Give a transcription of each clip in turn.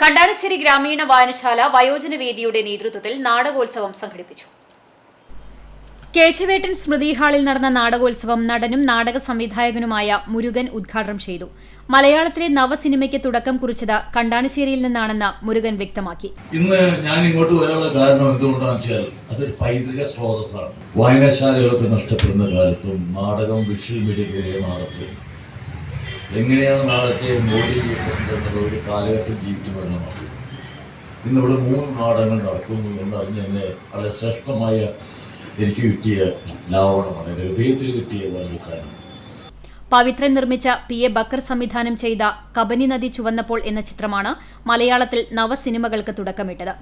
കണ്ടാനശ്ശേരി ഗ്രാമീണ വായനശാല വയോജന വേദിയുടെ നേതൃത്വത്തിൽ നാടകോത്സവം സംഘടിപ്പിച്ചു. കേശവേട്ടൻ സ്മൃതി ഹാളിൽ നടന്ന നാടകോത്സവം നടനും നാടക സംവിധായകനുമായ മുരുകൻ ഉദ്ഘാടനം ചെയ്തു. മലയാളത്തിലെ നവസിനിമയ്ക്ക് തുടക്കം കുറിച്ചത് കണ്ടാനശ്ശേരിയിൽ നിന്നാണെന്ന് മുരുകൻ വ്യക്തമാക്കി. ഇന്ന് ഞാൻ ഇങ്ങോട്ട് വരാനുള്ള കാരണം എന്തുകൊണ്ടാണെന്ന് വെച്ചാൽ അതൊരു പൈതൃക സ്രോതസ്സാണ്. വായനശാലകളൊക്കെ നഷ്ടപ്പെടുന്ന കാലത്തും നാടകം വിഷ്വൽ മീഡിയ നാടകത്തിൽ എങ്ങനെയാണ് നാടകത്തെ മോദി എന്നുള്ള ഒരു കാലഘട്ടം ജീവിക്കുമെന്നാണ് ഇന്നിവിടെ മൂന്ന് നാടകങ്ങൾ നടക്കുന്നു എന്നറിഞ്ഞ് എന്നെ വളരെ ശ്രേഷ്ഠമായ എനിക്ക് കിട്ടിയ ലാവണമാണ് എന്റെ ഹൃദയത്തിൽ കിട്ടിയ വളരെ സാധനം പവിത്രൻ നിർമ്മിച്ച പി എ ബക്കർ സംവിധാനം ചെയ്ത കബനി നദി ചുവന്നപ്പോൾ എന്ന ചിത്രമാണ് മലയാളത്തിൽ നവസിനിമകൾക്ക് തുടക്കമിട്ടത്.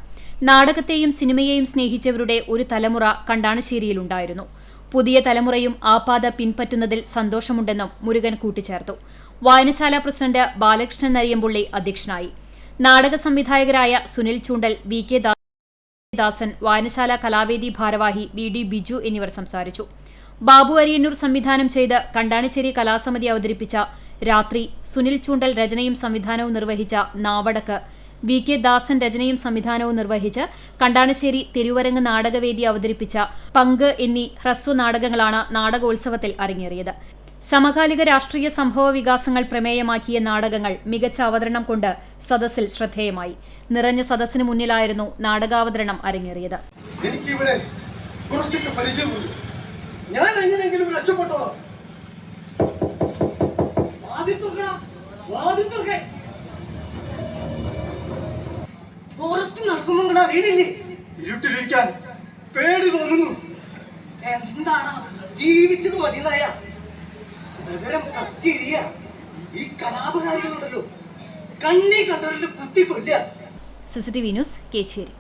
നാടകത്തെയും സിനിമയെയും സ്നേഹിച്ചവരുടെ ഒരു തലമുറ കണ്ടാണശ്ശേരിയിലുണ്ടായിരുന്നു പുതിയ തലമുറയും ആ പാത പിൻപറ്റുന്നതിൽ സന്തോഷമുണ്ടെന്നും മുരുകൻ കൂട്ടിച്ചേർത്തു. വായനശാല പ്രസിഡന്റ് ബാലകൃഷ്ണൻ നരിയമ്പുള്ളി അധ്യക്ഷനായി. നാടക സംവിധായകരായ സുനിൽ ചൂണ്ടൽ വി കെ ദാസൻ വായനശാല കലാവേദി ഭാരവാഹി വി ഡി ബിജു എന്നിവർ സംസാരിച്ചു. ബാബു അരിയന്നൂർ സംവിധാനം ചെയ്ത് കണ്ടാണിശ്ശേരി കലാസമിതി അവതരിപ്പിച്ച രാത്രി സുനിൽ ചൂണ്ടൽ രചനയും സംവിധാനവും നിർവഹിച്ച നാവടക്ക് വി കെ ദാസൻ രചനയും സംവിധാനവും നിർവഹിച്ച് കണ്ടാണശ്ശേരി തിരുവരങ്ങ് നാടകവേദി അവതരിപ്പിച്ച പങ്ക് എന്നീ ഹ്രസ്വ നാടകങ്ങളാണ് നാടകോത്സവത്തിൽ അരങ്ങേറിയത്. സമകാലിക രാഷ്ട്രീയ സംഭവ വികാസങ്ങൾ പ്രമേയമാക്കിയ നാടകങ്ങൾ മികച്ച അവതരണം കൊണ്ട് സദസ്സിൽ ശ്രദ്ധേയമായി. നിറഞ്ഞ സദസ്സിന് മുന്നിലായിരുന്നു നാടകാവതരണം അരങ്ങേറിയത്. ഞാൻ എങ്ങനെയെങ്കിലും പേടി തോന്നുന്നു. എന്താണ് ജീവിച്ചത് മതിയായ നഗരം കത്തിരിയ. ഈ കലാപകാരികളുണ്ടല്ലോ. കണ്ണി കണ്ടവരിൽ കുത്തി കൊല്ലുക സിസിടിവി ന്യൂസ് കേച്ചേരി.